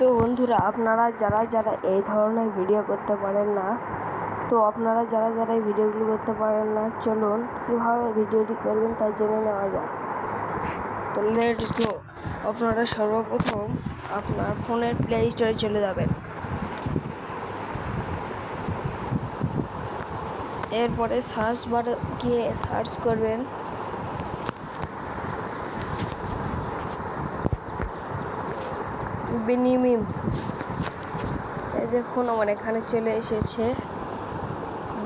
তো বন্ধুরা, আপনারা যারা যারা এই ধরনের ভিডিও করতে পারেন না, তো আপনারা যারা যারা এই ভিডিওগুলো করতে পারেন না, চলুন কীভাবে ভিডিওটি করবেন তা জেনে নেওয়া যাক। তো লেট গো আপনারা সর্বপ্রথম আপনার ফোনের প্লে স্টোরে চলে যাবেন। এরপরে সার্চ বারে গিয়ে সার্চ করবেন। বিনিমিম। দেখুন, আমার এখানে চলে এসেছে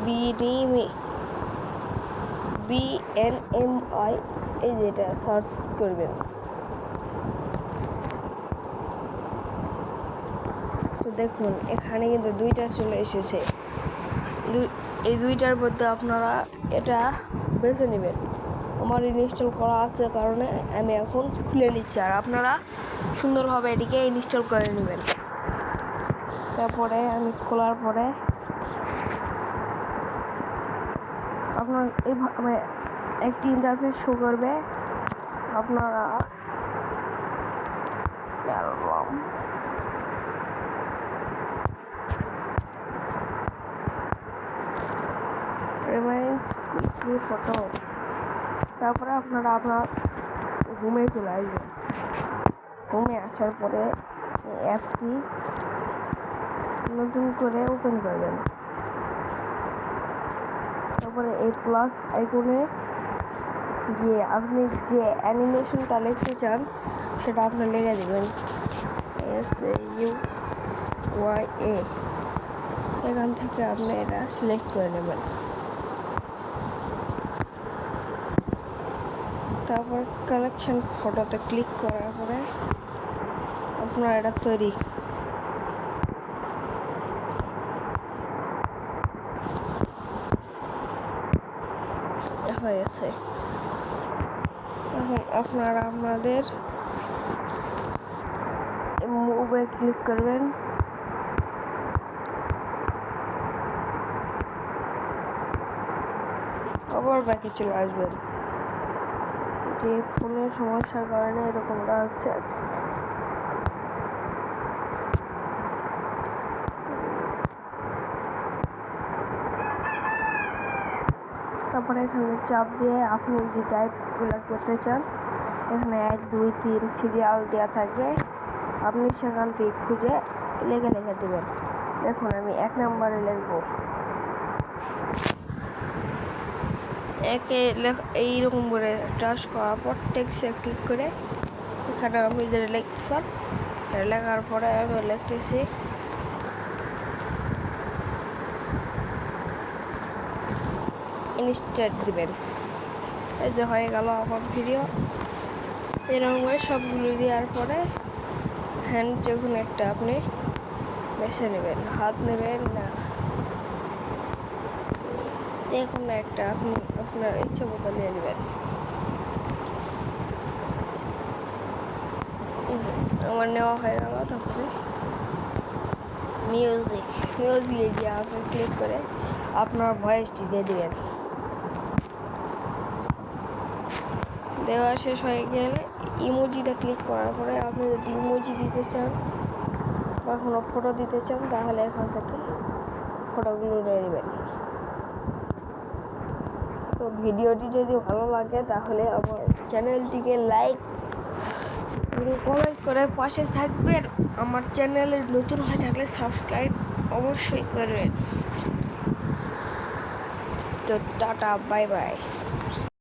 বিনিমি। বি এন এম আই, এই যেটা সার্চ করবেন। তো দেখুন, এখানে কিন্তু দুইটা চলে এসেছে। এই দুইটার মধ্যে আপনারা এটা বেছে নেবেন। আমার ইনস্টল করা আছে কারণে আমি এখন খুলে নিচ্ছি। আর আপনারা সুন্দরভাবে এটিকে ইনস্টল করে নেবেন। তারপরে আমি খোলার পরে আপনার এইভাবে একটি ইন্টারফেস শো করবে। আপনারা ফটো তারপরে আপনারা আপনার হোমে চলে আসবেন। হোমে আসার পরে অ্যাপটি নতুন করে ওপেন করবেন। তারপরে এই প্লাস আইকনে গিয়ে আপনি যে অ্যানিমেশনটা লিখতে চান, সেটা আপনি লিখে দেবেন। এস ইউ ওয়াই এ এখান থেকে আপনি এটা সিলেক্ট করে নেবেন। তারপর কালেকশন ফটোতে ক্লিক করার পরে আপনার এটা তৈরি। হয়েছে। এখন আপনারা আপনাদের মুভে ক্লিক করবেন। আবার ব্যাকে চলে আসবেন। যে ফোনের সমস্যার কারণে এরকমটা হচ্ছে। তারপরে এখানে চাপ দিয়ে আপনি যে টাইপগুলো করতে চান, এখানে এক, দুই, তিন সিরিয়াল দেওয়া থাকবে। আপনি সেখান থেকে খুঁজে লেগে লেখে দেবেন। দেখুন আমি এক নম্বরে লিখব। একে এইরকম করে টাচ করার পর টেক্সে ক্লিক করে এখানে আমি যে লিখছেন লেখার পরে আমি লিখতেছি। ইনস্টেট দিবেন। এই যে হয়ে গেল আমার ভিডিও এরকম করে সবগুলো দেওয়ার পরে হ্যান্ড যখন একটা আপনি বেছে নেবেন, হাত নেবেন না। যে একটা আপনি আপনার ইচ্ছে মতো নিয়ে নেবেন আমার নেওয়া হয়ে গেল তারপরে মিউজিক মিউজিকে গিয়ে আপনি ক্লিক করে আপনার ভয়েসটি দিয়ে দেবেন। দেওয়া শেষ হয়ে গেলে ইমোজিটা ক্লিক করার পরে আপনি যদি ইমোজি দিতে চান বা কোনো ফটো দিতে চান, তাহলে এখান থেকে ফটোগুলো নিয়ে নেবেন। তো ভিডিওটি যদি ভালো লাগে তাহলে আমার চ্যানেলটিকে লাইক কমেন্ট করে পাশে থাকবেন। আমার চ্যানেলে নতুন হয়ে থাকলে সাবস্ক্রাইব অবশ্যই করবেন। তো টাটা, বাই বাই।